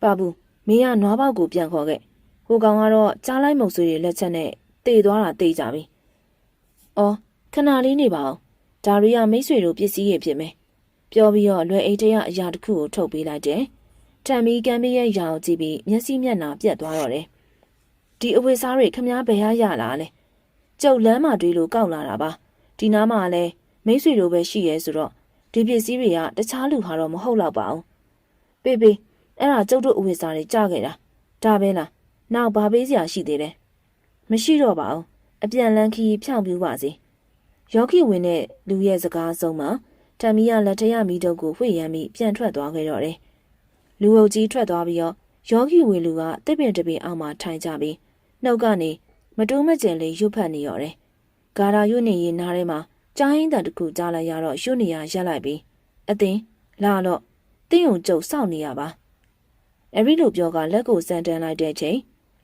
ပါဘူးမင်းကနွားပေါက်ကိုပြန်ခေါ်ခဲ့ဟိုကောင်ကတော့ကြားလိုက်မုတ်ဆွေတွေလက်ချက်နဲ့တေသွားတာတေကြပြီအော်ခဏလေးနေပါဦးဒါရီကမိတ်ဆွေတို့ပစ္စည်းရဖြစ်မယ်ပြောပြီးတော့လွယ်အိတ်တရအရာတစ်ခုကိုထုတ်ပေးလိုက်တယ် ထံမီကံမီရဲ့ရာကိုကြည့်ပြီးမျက်စိမျက်နှာပြက်သွားတော့တယ်ဒီအဝတ်စားတွေခမားဘယ်ရရလာလဲကျုပ်လမ်းမှာတွေ့လို့ကောက်လာတာပါဒီနားမှာလည်းမိတ်ဆွေတို့ပဲရှိရဲဆိုတော့ဒီပစ္စည်းတွေကတခြားလူဟာတော့မဟုတ်တော့ပါဘူးပေပေအဲ့ဒါကျုပ်တို့အဝတ်စားတွေကြခဲ့တာဒါပဲလားနောက်ဘာပေးစရာရှိသေးလဲမရှိတော့ပါဘူးအပြန်လန်းခီးဖြောင်းပြူပါစေယောဂီဝင်တဲ့လူရဲ့စကားဆုံးမှာတမီးရလက်ထရမီတုပ်ကိုဝှေ့ရမ်းပြီးပြန်ထွက်သွားခဲ့တော့တယ် လူအုပ်ကြီးထွက်သွားပြီးတော့ယောဂီဝင်လူကတစ်ပင်တစ်ပင်အောက်မှာထိုင်ကြပြီးနှုတ်ကနေမတိုးမကျင်လေးရွတ်ဖတ်နေရော်တယ်။ဂါရာရွတ်နေရင်နားထဲမှာကြားဟင်းတန်တစ်ခုကြားလိုက်ရတော့ရွတ်နေရရက်လိုက်ပြီးအသင်လာတော့တင်းုံကြုတ်စောင့်နေရပါ။အဲဒီလိုပြောကလက်ကိုစမ်းတန်းလိုက်တဲ့ချိန်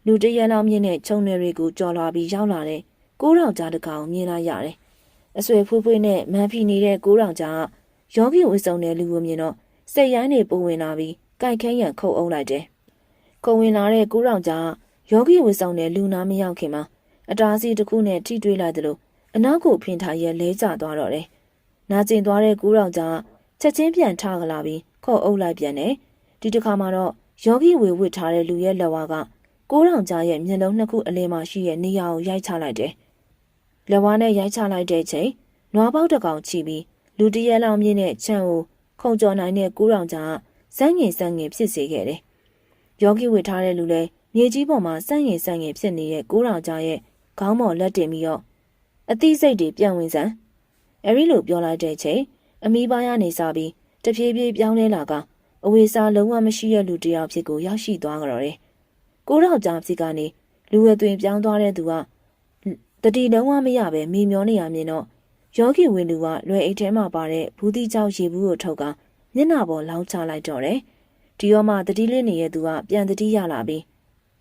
လူတရလောက်မြင့်တဲ့ခြုံတွေတွေကိုကြော်လာပြီးရောက်လာတဲ့ကိုးတောင်ကြားတကောင်မြင်လာရတယ်။အဆွေဖွေးဖွေးနဲ့မန်ဖီနေတဲ့ကိုးတောင်ကြားကယောဂီဝစ်စုံတဲ့လူကိုမြင်တော့စိတ်ရိုင်းနေပုံဝင်လာပြီး ကြိုက်ခဲရန်ခုတ်အုပ်လိုက်တယ်။ခုံဝင်လာတဲ့ကိုးတောင်ကြားယောဂီဝစ်ဆောင်တဲ့လူနာမရောက်ခင်မှာအတားစီတစ်ခုနဲ့ထိတွေ့လိုက်သလိုအနောက်ကိုဖင်ထားရဲလဲကျသွားတော့တယ်။နာကျင်သွားတဲ့ကူးတော်ကြောင့်ချက်ချင်းပြန်ထကြလာပြီးခေါ်အုပ်လိုက်ပြန်တယ်။ဒီတစ်ခါမှာတော့ယောဂီဝေဝစ်ထားတဲ့လူရဲ့လက်ဝါးကကိုးတော်ကြားရဲ့မျက်လုံးနှစ်ခုအလဲမှာရှိတဲ့နေရာကိုရိုက်ချလိုက်တယ်။လက်ဝါးနဲ့ရိုက်ချလိုက်တဲ့ချိန်နွားပေါက်တစ်ကောင်ချီပြီးလူတရက်လောက်မြင့်တဲ့ခြံကိုခုံကျော်နိုင်တဲ့ကူးတော်ကြား ဇန်းငင်ဇန်းငင်ဖြစ်စေခဲ့တယ်။ယောဂီဝစ်ထားတဲ့လူလည်းမြေကြီးပေါ်မှာစန့်ရင်စန့်ရင်ဖြစ်နေတဲ့ကိုးတော်ကြားရဲ့ခေါင်းပေါ်လက်တင်ပြီးတော့အသိစိတ်တွေပြန့်ဝင်စမ်းအဲဒီလိုပြောလိုက်တဲ့ချိန်အမီးပါးရနေစားပြီးတဖြည်းဖြည်းပြောင်းလဲလာကအဝေစားလုံးဝမရှိတဲ့လူတစ်ယောက်ဖြစ်ကိုရောက်ရှိသွားကြတော့တယ်။ကိုးတော်ကြားဖြစ်ကနေလူဝဲသွင်းပြောင်းသွားတဲ့သူကတတိလုံးဝမရပဲမိမျောနေရမြင်တော့ယောဂီဝင်လူကလွယ်အိတ်ထဲမှာပါတဲ့ဘူးတိကြောက်ရေဘူးကိုထုတ်က မျက်နှာပေါ်လောင်းချလိုက်တော့တယ်။ဒီရောမှတတိလင်းနေတဲ့သူကပြန်တတိရလာပြီး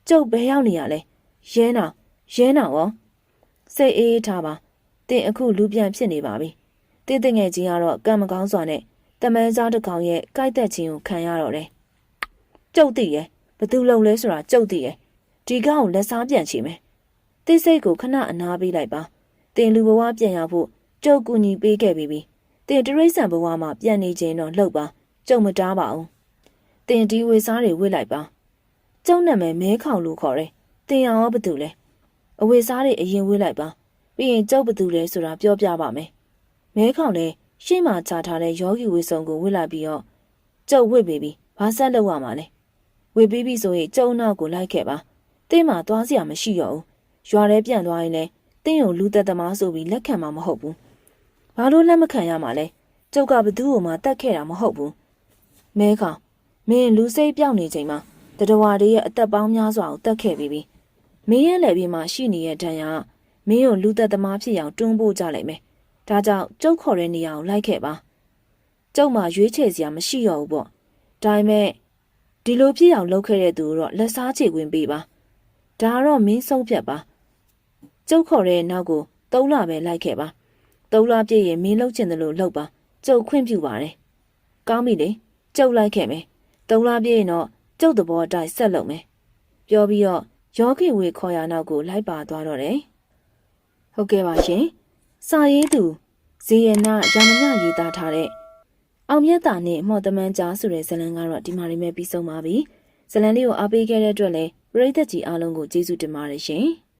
ကျုပ်ဘယ်ရောက်နေရလဲရဲနာရဲနာရောစိတ်အေးအေးထားပါတင်အခုလူပြန်ဖြစ်နေပါပြီတင်းတင်ငယ်ချင်းကတော့ကံမကောင်းစွာနဲ့တမန်စားတစ်ကောင်ရဲ့ကြိုက်သက်ခြင်းကိုခံရတော့တယ်ကျုပ်သိရဲ့ဘသူလုံလဲဆိုတာကျုပ်သိရဲ့ဒီကောင်ကိုလက်စားပြန်ချေမယ်တိတ်စိတ်ကိုခဏအနာပေးလိုက်ပါတင်လူဘဝပြန်ရဖို့ကျုပ်ကူညီပေးခဲ့ပြီးပြီ တင်တရိษံဘဝမှာပြန်နေခြင်းတော့လှုပ်ပါကျုပ်မတားပါဘူးတင်ဒီဝေစားတွေဝစ်လိုက်ပါကျုပ်နာမည်မဲခေါင်လို့ခေါ်တယ်တင်ရရောဘသူလဲအဝေစားတွေအရင်ဝစ်လိုက်ပါပြီးရင်ကျုပ်ဘသူလဲဆိုတာပြောပြပါမယ်မဲခေါင်လည်းရှေ့မှာချထားတဲ့ယောဂီဝေဆုံကိုဝစ်လိုက်ပြီးတော့ကျုပ်ဝစ်ပြီးပြီဘာဆက်လုပ်ရမှာလဲဝစ်ပြီးပြီဆိုရင်ကျုပ်နောက်ကိုလိုက်ခဲ့ပါတင်းမှာသွားစရာမရှိတော့ဘူးရွာထဲပြန်သွားရင်လည်းတင်းကိုလူသက်သမားဆိုပြီးလက်ခံမှာမဟုတ်ဘူး ဘာလို့လက်မခံရမှာလဲကျုပ်ကဘသူ့ကိုမှတတ်ခဲ့တာမဟုတ်ဘူးမဲခေါင်မင်းလူစိတ်ပြောင်းနေချိန်မှာတတဝါတွေရဲ့အသက်ပေါင်းများစွာကိုတတ်ခဲ့ပြီးပြီမင်းရဲ့လက်ပြီးမှရှိနေတဲ့ဒဏ်ရာကမင်းကိုလူသက်သမားဖြစ်အောင်တွန်းပို့ကြလိုက်မယ်ဒါကြောင့်ကျုပ်ခေါ်တဲ့နေရာကိုလိုက်ခဲ့ပါကျုပ်မှရွေးချယ်စရာမရှိတော့ဘူးပေါ့ဒါပေမဲ့ဒီလိုဖြစ်အောင်လုပ်ခဲ့တဲ့သူကိုတော့လက်စားချေခွင့်ပေးပါဒါကတော့မင်းဆုံးဖြတ်ပါကျုပ်ခေါ်တဲ့နောက်ကိုသုံးလပဲလိုက်ခဲ့ပါ သုံးလပြည့်ရင်မင်းလှုပ်ချင်တယ်လို့လှုပ်ပါကျုပ်ခွင့်ပြုပါတယ်ကောင်းပြီလေကျုပ်လိုက်ခဲ့မယ်သုံးလပြည့်ရင်တော့ကျုပ်သဘောအတိုင်းဆက်လုပ်မယ်ပြောပြီးတော့ယောဂီဝေခေါ်ရနောက်ကိုလိုက်ပါသွားတော့တယ်ဟုတ်ကဲ့ပါရှင်စာရေးသူဇေယနာရာမညရေးသားထားတဲ့အောင်မြတ်တာနဲ့မော်တမန်ကြားဆိုတဲ့ဇာတ်လမ်းကတော့ဒီမှာနေမဲ့ပြီးဆုံးပါပြီဇာတ်လမ်းလေးကိုအားပေးခဲ့တဲ့အတွက်လည်းပရိသတ်ကြီးအားလုံးကိုကျေးဇူးတင်ပါတယ်ရှင်